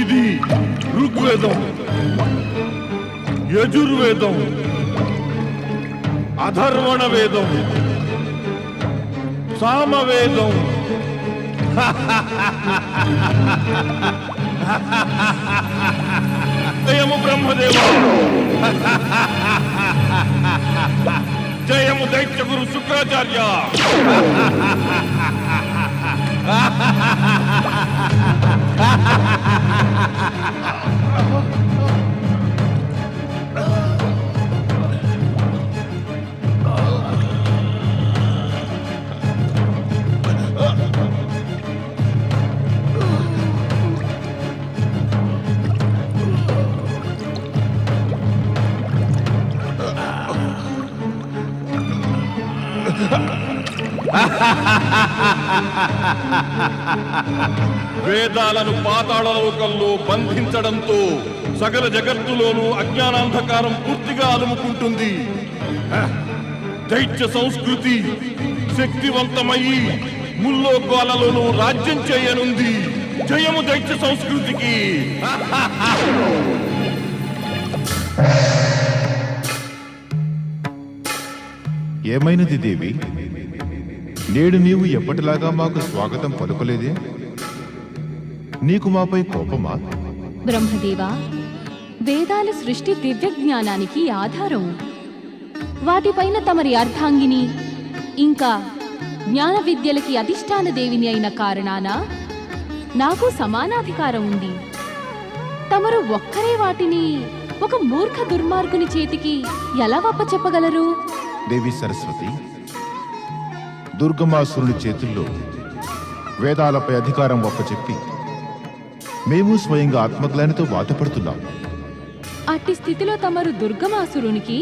ఇది ఋగ్వేదం యజుర్వేదం అధర్వణ వేదం సామవేదం బ్రహ్మదేవ. जयम दैत्य गुरु शुक्राचार्य। వేదాలను పాతాళలోకంలో బంధించడంతో సకల జగత్తులోనూ అజ్ఞానాంధకారం పూర్తిగా అలుముకుంటుంది. దైత్య సంస్కృతి శక్తివంతమయ్యి ముల్లోకాలలోనూ రాజ్యం చేయనుంది. జయము దైత్య సంస్కృతికి. ఏమైనది దేవి? నేడు నీవు ఎప్పటిలాగా మాకు స్వాగతం పలుకలేదే? నీకు మాపై కోపమా? బ్రహ్మదేవా వేదాల సృష్టి దివ్య జ్ఞానానికి ఆధారం. వాటిపైన తమరి అర్ధాంగిని ఇంకా జ్ఞాన విద్యలకి అధిష్టాన దేవిని అయిన కారణాన నాకు సమానాధికారం ఉంది. తమరు ఒక్కరే వాటిని ఒక మూర్ఖ దుర్మార్గుని చేతికి ఎలా చెప్పగలరు దేవి సరస్వతి దుర్గమాసురుని చేతుల్లో వేదాలపై అధికారం ఒప్పచెప్పి మేము స్వయంగా ఆత్మగ్లానితో బాధపడుతున్నాం. అట్టి స్థితిలో తమరు దుర్గమాసురునికి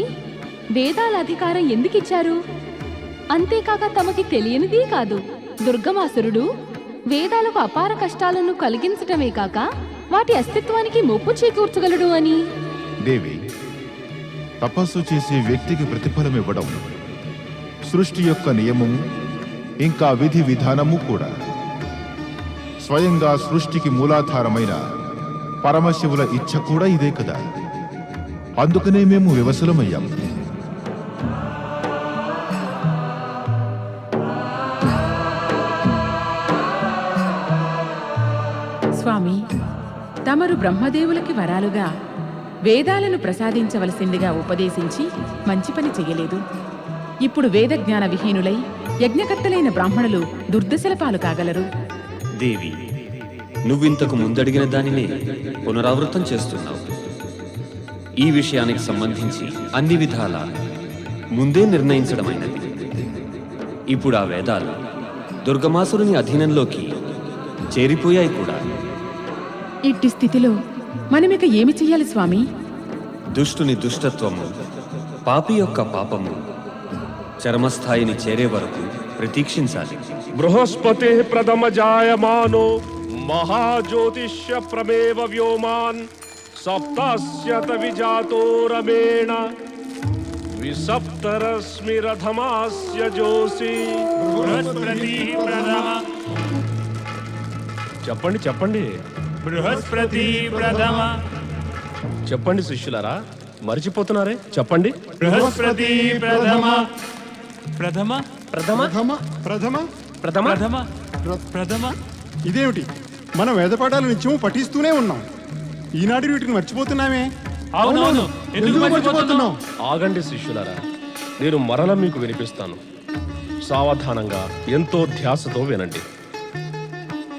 వేదాల అధికారం ఎందుకిచ్చారు? అంతేకాక తమకి తెలియనిది కాదు. దుర్గమాసురుడు వేదాలకు అపార కష్టాలను కలిగించటమే కాక వాటి అస్తిత్వానికి ముప్పు చేకూర్చగలడు అని. దేవి తపస్సు చేసే వ్యక్తికి ప్రతిఫలం ఇవ్వడం సృష్టి యొక్క నియమము ఇంకా విధి విధానము కూడా. స్వయంగా సృష్టికి మూలాధారమైన పరమశివుల ఇచ్ఛ కూడా ఇదే కదా. అందుకనే మేము వివసులమయ్యాం. స్వామి తమరు బ్రహ్మదేవులకి వరాలుగా వేదాలను ప్రసాదించవలసిందిగా ఉపదేశించి మంచి పని చెయ్యలేదు ఇప్పుడు వేద జ్ఞాన విహీనులై యజ్ఞకర్తలైన బ్రాహ్మణులు దుర్దశల పాలు కాగలరు. దేవి నువ్వింతకు ముందడిగిన దానినే పునరావృతం చేస్తున్నావు. ఈ విషయానికి సంబంధించి అన్ని విధాల ముందే నిర్ణయించడమైనది. ఇప్పుడు ఆ వేదాలు దుర్గమాసురుని అధీనంలోకి చేరిపోయాయి కూడా. ఇట్టి స్థితిలో మనమిక ఏమి చెయ్యాలి స్వామి? దుష్టుని దుష్టత్వము పాపి యొక్క పాపము చరమస్థాయిని చేరే వరకు ప్రతీక్షించాలి. బృహస్పతి ప్రథమ జాయమానో మహాజ్యోతిష్య ప్రమేవ వ్యోమాన్ సప్తాస్యత విజాతో రమేణ విసప్తరశ్మి రథమాస్య జోసి బృహస్పతి ప్రథమ చెప్పండి చెప్పండి. బృహస్పతి ప్రథమ చెప్పండి శిష్యులారా. మర్చిపోతున్నారే? చెప్పండి. బృహస్పతి ప్రథమ ప్రథమ ప్రథమ ప్రథమ ప్రథమ ప్రథమ. ప్రథమ ప్రథమ. ఇదేమిటి? మనం వేదపాఠాలు నిత్యము పఠిస్తూనే ఉన్నాం. ఈనాటి వీటిని మర్చిపోతున్నామే? అవునవును. ఎందుకు ఆగండి శిష్యులారా. నేను మరల మీకు వినిపిస్తాను. సావధానంగా ఎంతో ధ్యాసతో వినండి.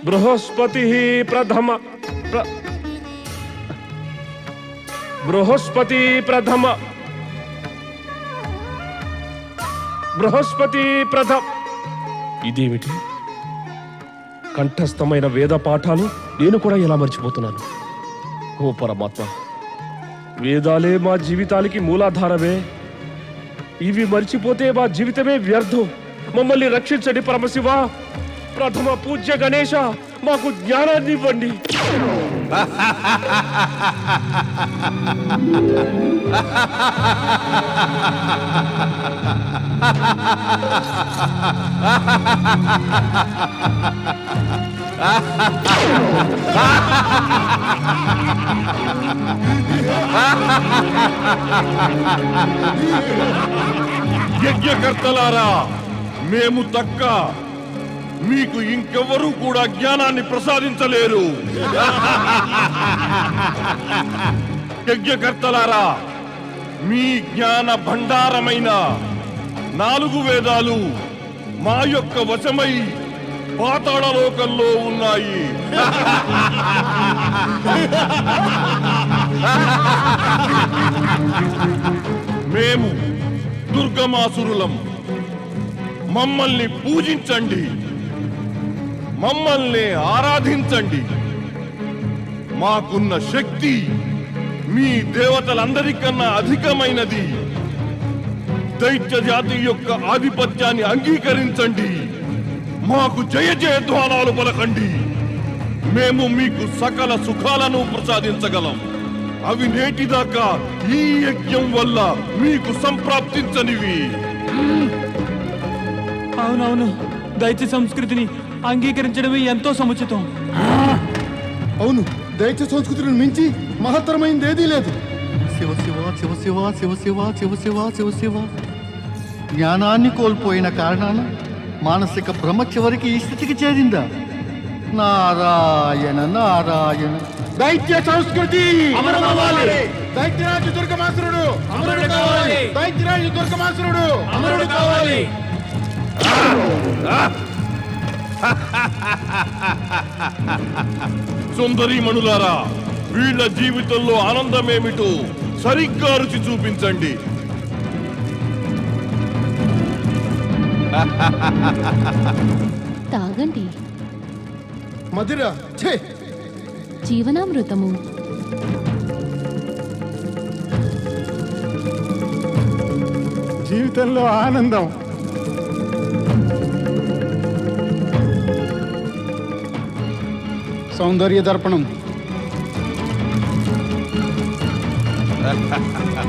బృహస్పతి ప్రథమ ప్ర- బృహస్పతి ప్రథమ. బృహస్పతి ప్రథ ఇదేమిటి? కంఠస్థమైన వేద పాఠాలు? నేను కూడా ఎలా మర్చిపోతున్నాను? ఓ పరమాత్మ వేదాలే మా జీవితాలకి మూలాధారమే. ఇవి మర్చిపోతే మా జీవితమే వ్యర్థం. మమ్మల్ని రక్షించండి పరమశివ. ప్రథమ పూజ్య గణేశ. మాకు జ్ఞానాన్ని ఇవ్వండి యజ్ఞకర్తలారా మేము తక్క మీకు ఇంకెవరూ కూడా జ్ఞానాన్ని ప్రసాదించలేరు. యజ్ఞకర్తలారా మీ జ్ఞాన భండారమైన నాలుగు వేదాలు మా యొక్క వశమై పాతాళలోకంలో ఉన్నాయి. మేము దుర్గమాసురులం. మమ్మల్ని పూజించండి. మమ్మల్ని ఆరాధించండి. మాకున్న శక్తి మీ దేవతలందరికన్నా అధికమైనది. దైత్య జాతి యొక్క ఆధిపత్యాన్ని అంగీకరించండి. మాకు జయ జయధ్వానాలు పలకండి. మేము మీకు సకల సుఖాలను ప్రసాదించగలం. అవి నేటిదాకా ఈ యజ్ఞం వల్ల మీకు సంప్రాప్తించనివి. అవునవును. దైత్య సంస్కృతిని అంగీకరించడమే ఎంతో సముచితం. అవును దైత్య సంస్కృతిని మించి మహత్తరమైనది ఏదీ లేదు. శివ శివ శివ శివ శివ శివ శివ శివ శివ శివ. జ్ఞానాన్ని కోల్పోయిన కారణాన మానసిక భ్రమ చివరికి ఈ స్థితికి చేరిందా? నారాయణ నారాయణ. దైత్య సంస్కృతి! దైత్యరాజు దుర్గమాసురుడు! అమరుడు కావాలి! దైత్యరాజు దుర్గమాసురుడు! అమరుడు కావాలి! సుందరీమణులారా వీళ్ళ జీవితంలో ఆనందమేమిటో సరిగ్గా రుచి చూపించండి. తాగండి. మధుర ఛే! జీవనామృతము. జీవితంలో ఆనందం. సౌందర్య దర్పణం.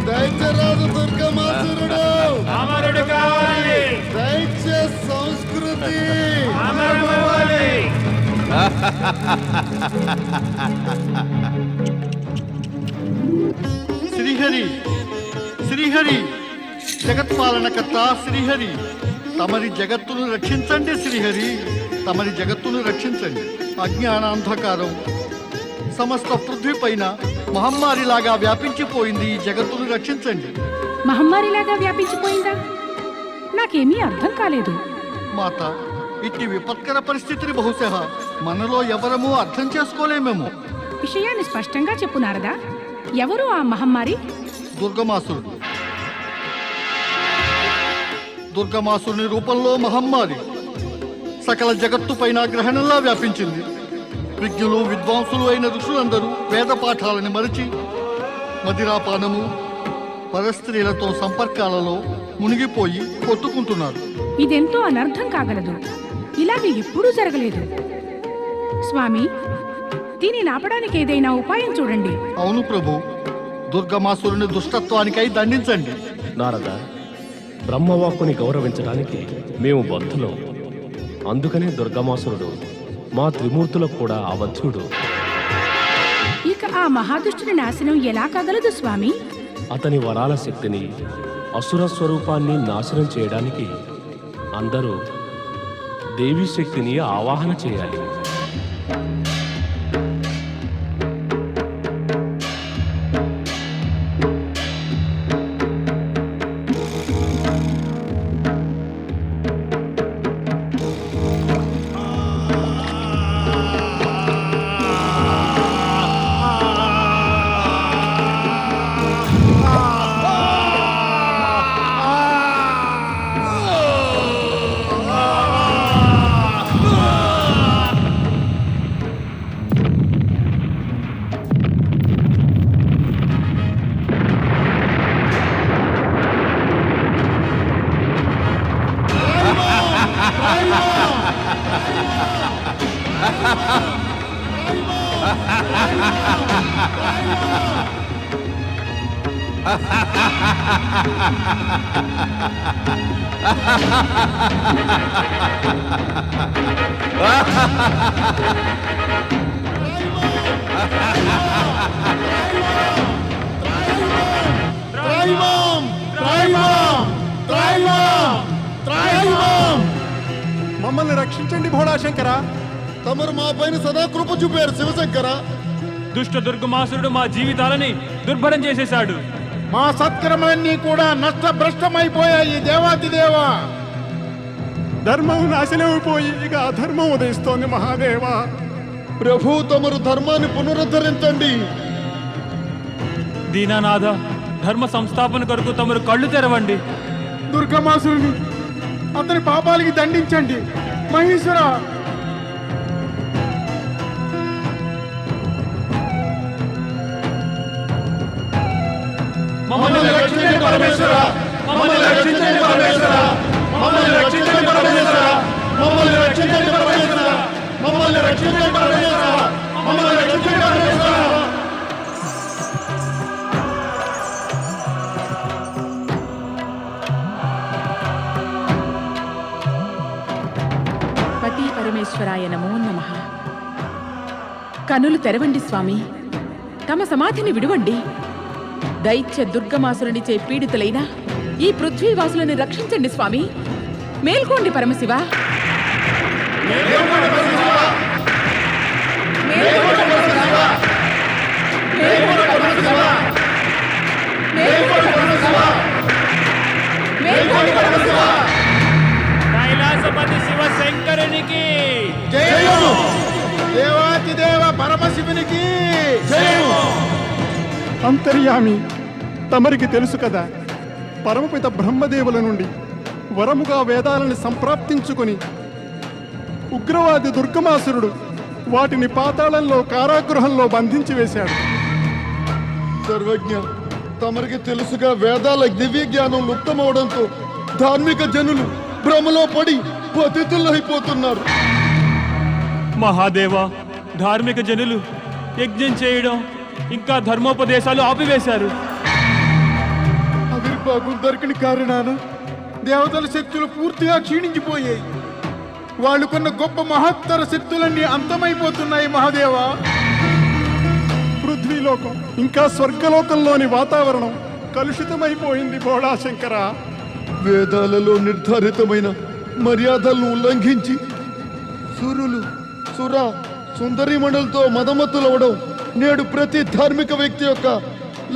దైత్యరాజు దుర్గమాసురుడు. అమరుడు కావాలి దైత్య సంస్కృతి. అమరుడు కావాలి శ్రీహరి శ్రీహరి జగత్పాలనకర్త శ్రీహరి తమరి జగత్తును రక్షించండి శ్రీహరి. తమరి జగత్తును రక్షించండి. అజ్ఞానాంధకారం. సమస్త పృథ్వీ పైన మహమ్మారిలాగా వ్యాపించిపోయింది ఈ జగత్తును రక్షించండి. మహమ్మారిలాగా వ్యాపించిపోయిందా? నాకేమీ అర్థం కాలేదు. మాత ఇట్టి విపత్కర పరిస్థితిని బహుశా మనలో ఎవరమూ అర్థం చేసుకోలేమేమో. విషయాన్ని స్పష్టంగా చెప్పు నారదా. ఎవరు ఆ మహమ్మారి? దుర్గమాసురుడు దుర్గమాసురుని రూపంలో మహమ్మారి. సకల జగత్తు పైన గ్రహణంలా వ్యాపించింది. విజ్ఞులు విద్వాంసులు అయిన ఋషులందరూ వేద పాఠాలని మరిచి మదిరాపానము పరస్త్రీలతో సంపర్కాలలో మునిగిపోయి కొట్టుకుంటున్నారు. ఇదెంతో అనర్థం కాగలదు. ఇలాగ ఎప్పుడూ జరగలేదు. స్వామి దీనిని ఆపడానికి ఏదైనా ఉపాయం చూడండి. అవును ప్రభు దుర్గమాసురుని దుష్టత్వానికై దండించండి. నారద బ్రహ్మవాక్కుని గౌరవించడానికి మేము బద్ధులం. అందుకనే దుర్గమాసురుడు మా త్రిమూర్తులకు కూడా అవధ్యుడు ఇక ఆ మహాదుష్టుని నాశనం ఎలా కాగలదు స్వామి? అతని వరాల శక్తిని అసుర స్వరూపాన్ని నాశనం చేయడానికి అందరూ దేవీ శక్తిని ఆవాహన చేయాలి. మమ్మల్ని రక్షించండి భోళాశంకర. తమరు మా పైన సదా కృప చూపారు శివశంకర. దుష్ట దుర్గమాసురుడు మా జీవితాలని దుర్భరం చేసేశాడు. మా సత్కర్మలన్నీ కూడా నష్టభ్రష్టమైపోయాయి దేవాతి దేవా. ధర్మం నాశనమైపోయి ఇక అధర్మం ఉదయిస్తోంది మహాదేవా. ప్రభు తమరు ధర్మాన్ని పునరుద్ధరించండి. దీనానాథ ధర్మ సంస్థాపన కొరకు తమరు కళ్ళు తెరవండి. దుర్గమాసురుని అతని పాపాలకి దండించండి. మహేశ్వర మమ్మల్ని రక్షించండి పరమేశ్వర మమ్మల్ని రక్షించండి పరమేశ్వర మమ్మల్ని రక్షించండి పరమేశ్వర మమ్మల్ని రక్షించండి పరమేశ్వర మమ్మల్ని రక్షించండి పరమేశ్వర మమ్మల్ని రక్షించండి పరమేశ్వర. పతి పరమేశ్వరాయ నమో నమ. కనులు తెరవండి స్వామి. తమ సమాధిని విడువండి. దైత్య దుర్గమాసురునిచే పీడితులైన ఈ పృథ్వీవాసులను రక్షించండి స్వామి మేల్కోండి పరమశివ మేల్కోండి పరమశివ. మేల్కోండి పరమశివ. మేల్కోండి పరమశివ. మేల్కోండి పరమశివ. మేల్కోండి పరమశివ. కైలాసపతి శివ శంకరునికి దేవాతి దేవ పరమశివునికి అంతర్యామి తమరికి తెలుసు కదా. పరమపిత బ్రహ్మదేవుల నుండి వరముగా వేదాలను సంప్రాప్తించుకొని ఉగ్రవాది దుర్గమాసురుడు వాటిని పాతాళంలో కారాగృహంలో బంధించి వేశాడు. సర్వజ్ఞ తమరికి తెలుసుగా వేదాల దివ్య జ్ఞానం లుప్తమవడంతో ధార్మిక జనులు భ్రమలో పడి పతితులైపోతున్నారు. మహాదేవ ధార్మిక జనులు యజ్ఞం చేయడం ఇంకా ధర్మోపదేశాలు ఆపివేశారు. ఆవిర్భాగం దొరికిన కారణాన దేవతల శక్తులు పూర్తిగా క్షీణించిపోయాయి. వాళ్ళుకున్న గొప్ప మహత్తర శక్తులన్నీ అంతమైపోతున్నాయి మహాదేవా. పృథ్వీలోకం ఇంకా స్వర్గలోకంలోని వాతావరణం కలుషితమైపోయింది బోళాశంకర వేదాలలో నిర్ధారితమైన మర్యాదలను ఉల్లంఘించి సురులు సుర సుందరిమణులతో మదమతులవడం నేడు ప్రతి ధార్మిక వ్యక్తి యొక్క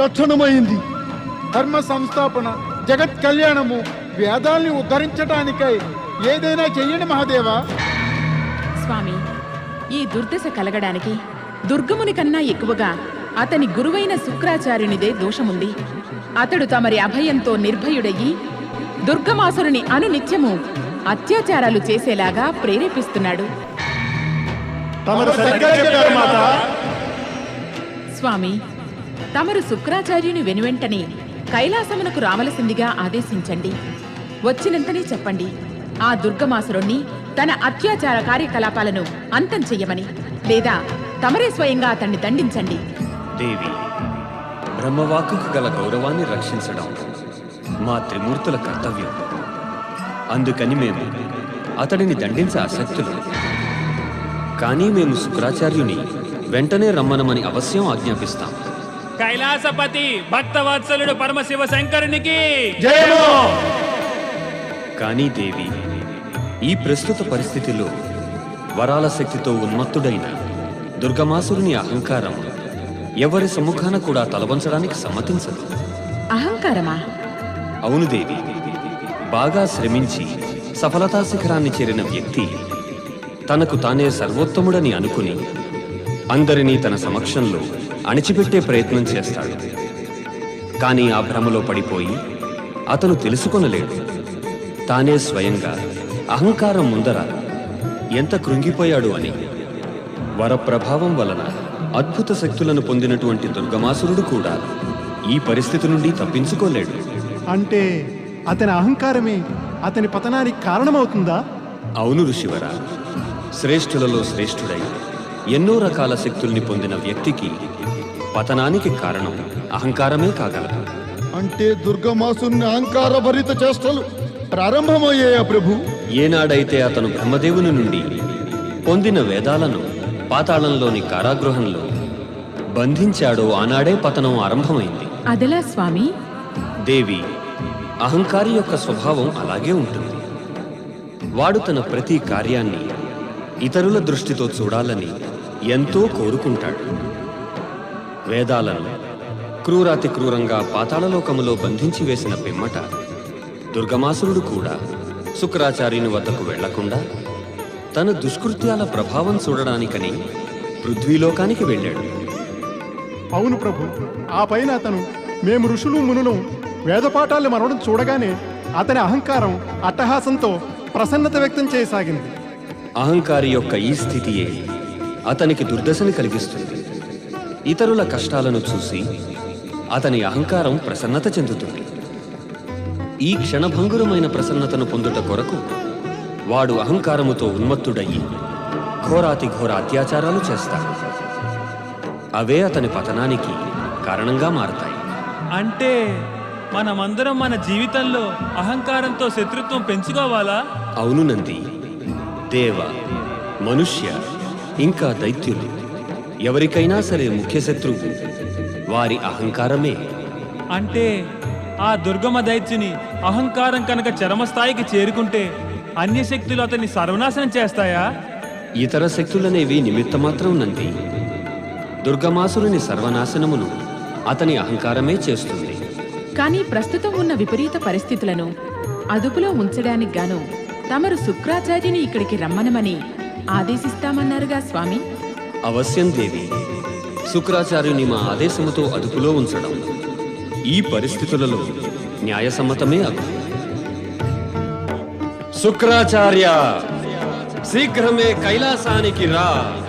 లక్షణమైంది. ధర్మ సంస్థాపన జగత్ కళ్యాణము వేదాల్ని ఉద్ధరించటానికై ఏదైనా చెయ్యండి మహాదేవా. స్వామి ఈ దుర్దశ కలగడానికి దుర్గముని కన్నా ఎక్కువగా అతని గురువైన శుక్రాచార్యునిదే దోషముంది. అతడు తమరి అభయంతో నిర్భయుడయ్యి దుర్గమాసురుని అనునిత్యము అత్యాచారాలు చేసేలాగా ప్రేరేపిస్తున్నాడు. స్వామి తమరు శుక్రాచార్యుని వెనువెంటనే కైలాసమునకు రావలసిందిగా ఆదేశించండి. వచ్చినంతనే చెప్పండి. ఆ దుర్గమాసురుణ్ణి తన అత్యాచార కార్యకలాపాలను అంతం చెయ్యమని లేదా తమరే స్వయంగా అతన్ని దండించండి. దేవి బ్రహ్మవాకుకు గల గౌరవాన్ని రక్షించడం మా త్రిమూర్తుల కర్తవ్యం. అందుకని మేము అతడిని దండించే ఆసక్తులు. కానీ మేము శుక్రాచార్యుని వెంటనే రమ్మనమని అవశ్యం ఆజ్ఞాపిస్తాం. కైలాసపతి భక్తవత్సలుడు పరమశివ శంకరునికి. కానీ దేవి ఈ ప్రస్తుత పరిస్థితిలో వరాల శక్తితో ఉన్మత్తుడైన దుర్గమాసురుని అహంకారం ఎవరి సముఖాన కూడా తలవంచడానికి సమ్మతించదు. అహంకారమా? అవును దేవి బాగా శ్రమించి సఫలతా శిఖరాన్ని చేరిన వ్యక్తి తనకు తానే సర్వోత్తముడని అనుకుని అందరినీ తన సమక్షంలో అణిచిపెట్టే ప్రయత్నం చేస్తాడు. కానీ ఆ భ్రమలో పడిపోయి అతను తెలుసుకొనలేడు. తానే స్వయంగా అహంకారం ముందర ఎంత కృంగిపోయాడు అని. వరప్రభావం వలన అద్భుత శక్తులను పొందినటువంటి దుర్గమాసురుడు కూడా ఈ పరిస్థితి నుండి తప్పించుకోలేడు. అంటే అతని అహంకారమే అతని పతనానికి కారణమవుతుందా? అవును ఋషివర శ్రేష్ఠులలో శ్రేష్ఠుడై ఎన్నో రకాల శక్తుల్ని పొందిన వ్యక్తికి పతనానికి కారణం అహంకారమే కాగలదు అంటే దుర్గమాసుని అహంకార భరిత చేష్టలు ప్రారంభమయ్యాయా ప్రభు. ఏనాడైతే అతను బ్రహ్మదేవుని నుండి పొందిన వేదాలను పాతాళంలోని కారాగృహంలో బంధించాడో ఆనాడే పతనం ఆరంభమైంది. అదెలా స్వామి? దేవి అహంకారి యొక్క స్వభావం అలాగే ఉంటుంది. వాడు తన ప్రతి కార్యాన్ని ఇతరుల దృష్టితో చూడాలని ఎంతో కోరుకుంటాడు. వేదాలను క్రూరాతి క్రూరంగా పాతాళలోకములో బంధించి వేసిన పిమ్మట దుర్గమాసురుడు కూడా శుక్రాచార్యుని వద్దకు వెళ్ళకుండా తన దుష్కృత్యాల ప్రభావం చూడడానికని పృథ్వీలోకానికి వెళ్ళాడు. అవును ప్రభు ఆ పైన అతను మేము ఋషులు మునులు వేదపాఠాలు మనవడం చూడగానే అతని అహంకారం అట్టహాసంతో ప్రసన్నత వ్యక్తం చేయసాగింది. అహంకారి యొక్క ఈ స్థితియే అతనికి దుర్దశని కలిగిస్తుంది. ఇతరుల కష్టాలను చూసి అతని అహంకారం ప్రసన్నత చెందుతుంది. ఈ క్షణభంగురమైన ప్రసన్నతను పొందుట కొరకు వాడు అహంకారముతో ఉన్మత్తుడయ్యి ఘోరాతి ఘోర అత్యాచారాలు చేస్తాడు. అవే అతని పతనానికి కారణంగా మారతాయి. అంటే మనమందరం మన జీవితంలో అహంకారంతో శత్రుత్వం పెంచుకోవాలా? అవును నంది. దేవ మనుష్య ఇంకా దైత్యులు. ఎవరికైనా సరే ముఖ్య శత్రువు వారి అహంకారమే. అంటే ఆ దుర్గమ దైత్యుని అహంకారం కనుక చరమస్థాయికి చేరుకుంటే అన్య శక్తులు అతన్ని సర్వనాశనం చేస్తాయా? ఇతర శక్తులనేవి నిమిత్తమాత్రం నంది. దుర్గమాసురుని సర్వనాశనమును అతని అహంకారమే చేస్తుంది. కానీ ప్రస్తుతం ఉన్న విపరీత పరిస్థితులను అదుపులో ఉంచడానికి గాను తమరు శుక్రాచార్యుని ఇక్కడికి రమ్మనమని ఆదేశిస్తామన్నారుగా స్వామి? అవశ్యం దేవి. శుక్రాచార్యుని మా ఆదేశముతో అదుపులో ఉంచడం. ఈ పరిస్థితులలో న్యాయసమ్మతమే అగు. శుక్రాచార్య శీఘ్రమే కైలాసానికి రా.